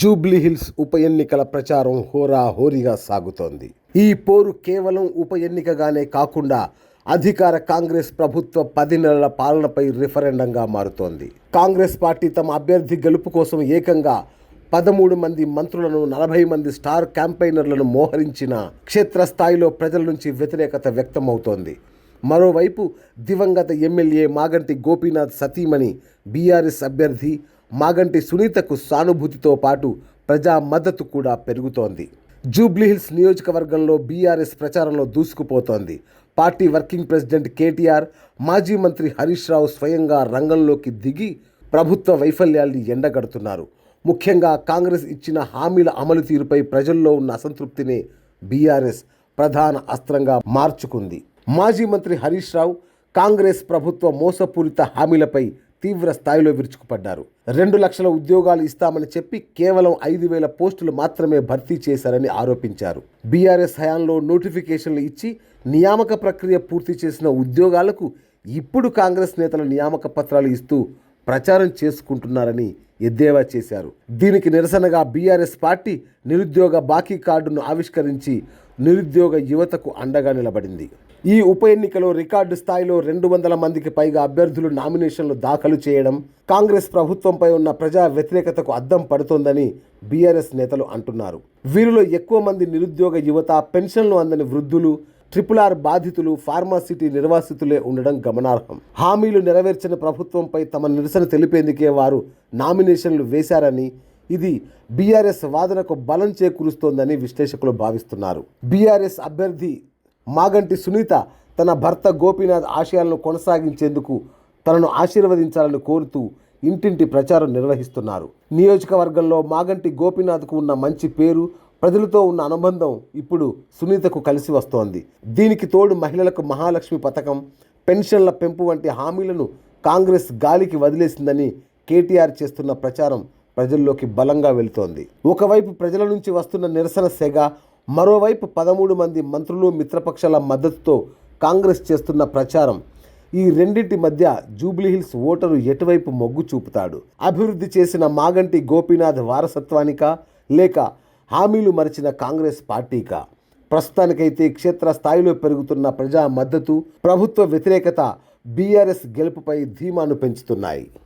Jubilee hills ఉప ఎన్నికల ప్రచారం హోరా హోరీగా సాగుతోంది. ఈ పోరు కేవలం ఉప ఎన్నికగానే కాకుండా అధికార కాంగ్రెస్ ప్రభుత్వ పది నెలల పాలనపై రిఫరెండంగా మారుతోంది. కాంగ్రెస్ పార్టీ తమ అభ్యర్థి గెలుపు కోసం ఏకంగా పదమూడు మంది మంత్రులను నలభై మంది స్టార్ క్యాంపెయినర్లను మోహరించిన క్షేత్రస్థాయిలో ప్రజల నుంచి వ్యతిరేకత వ్యక్తమవుతోంది. మరోవైపు దివంగత ఎమ్మెల్యే మాగంటి గోపీనాథ్ సతీమణి బీఆర్ఎస్ అభ్యర్థి మాగంటి సునీతకు సానుభూతితో పాటు ప్రజా మద్దతు కూడా పెరుగుతోంది. జూబ్లీహిల్స్ నియోజకవర్గంలో బీఆర్ఎస్ ప్రచారంలో దూసుకుపోతోంది. పార్టీ వర్కింగ్ ప్రెసిడెంట్ కేటీఆర్ మాజీ మంత్రి హరీష్ రావు స్వయంగా రంగంలోకి దిగి ప్రభుత్వ వైఫల్యాల్ని ఎండగడుతున్నారు. ముఖ్యంగా కాంగ్రెస్ ఇచ్చిన హామీల అమలు తీరుపై ప్రజల్లో ఉన్న అసంతృప్తిని బీఆర్ఎస్ ప్రధాన అస్త్రంగా మార్చుకుంది. మాజీ మంత్రి హరీష్ రావు కాంగ్రెస్ ప్రభుత్వ మోసపూరిత హామీలపై తీవ్ర స్థాయిలో విరుచుకుపడ్డారు. రెండు లక్షల ఉద్యోగాలు ఇస్తామని చెప్పి కేవలం ఐదు వేల పోస్టులు మాత్రమే భర్తీ చేశారని ఆరోపించారు. బీఆర్ఎస్ హయాంలో నోటిఫికేషన్లు ఇచ్చి నియామక ప్రక్రియ పూర్తి చేసిన ఉద్యోగాలకు ఇప్పుడు కాంగ్రెస్ నేతలు నియామక పత్రాలు ఇస్తూ ప్రచారం చేసుకుంటున్నారని ఎద్దేవా చేశారు. దీనికి నిరసనగా బీఆర్ఎస్ పార్టీ నిరుద్యోగ బాకీ కార్డును ఆవిష్కరించి నిరుద్యోగ యువతకు అండగా నిలబడింది. ఈ ఉప ఎన్నికలో రికార్డు స్థాయిలో రెండు వందల మందికి పైగా అభ్యర్థులు నామినేషన్లు దాఖలు చేయడం కాంగ్రెస్ ప్రభుత్వంపై ఉన్న ప్రజా వ్యతిరేకతకు అద్దం పడుతోందని బీఆర్ఎస్ నేతలు అంటున్నారు. వీరిలో ఎక్కువ మంది నిరుద్యోగ యువత పెన్షన్లు అందని వృద్ధులు ట్రిపుల్ ఆర్ బాధితులు ఫార్మాసిటీ నిర్వాసితులే ఉండడం గమనార్హం. హామీలు నెరవేర్చిన ప్రభుత్వంపై తమ నిరసన తెలిపేందుకే వారు నామినేషన్లు వేశారని ఇది బీఆర్ఎస్ వాదనకు బలం చేకూరుస్తోందని విశ్లేషకులు భావిస్తున్నారు. బీఆర్ఎస్ అభ్యర్థి మాగంటి సునీత తన భర్త గోపీనాథ్ ఆశయాలను కొనసాగించేందుకు తనను ఆశీర్వదించాలని కోరుతూ ఇంటింటి ప్రచారం నిర్వహిస్తున్నారు. నియోజకవర్గంలో మాగంటి గోపీనాథ్కు ఉన్న మంచి పేరు ప్రజలతో ఉన్న అనుబంధం ఇప్పుడు సునీతకు కలిసి వస్తోంది. దీనికి తోడు మహిళలకు మహాలక్ష్మి పథకం పెన్షన్ల పెంపు వంటి హామీలను కాంగ్రెస్ గాలికి వదిలేసిందని కేటీఆర్ చేస్తున్న ప్రచారం ప్రజల్లోకి బలంగా వెళుతోంది. ఒకవైపు ప్రజల నుంచి వస్తున్న నిరసన సెగ మరోవైపు పదమూడు మంది మంత్రులు మిత్రపక్షాల మద్దతుతో కాంగ్రెస్ చేస్తున్న ప్రచారం. ఈ రెండింటి మధ్య జూబ్లీహిల్స్ ఓటరు ఎటువైపు మొగ్గు చూపుతాడు? అభివృద్ధి చేసిన మాగంటి గోపీనాథ్ వారసత్వానికా లేక హామీలు మరిచిన కాంగ్రెస్ పార్టీకా? ప్రస్తుతానికైతే క్షేత్రస్థాయిలో పెరుగుతున్న ప్రజా మద్దతు ప్రభుత్వ వ్యతిరేకత బీఆర్ఎస్ గెలుపుపై ధీమాను పెంచుతున్నాయి.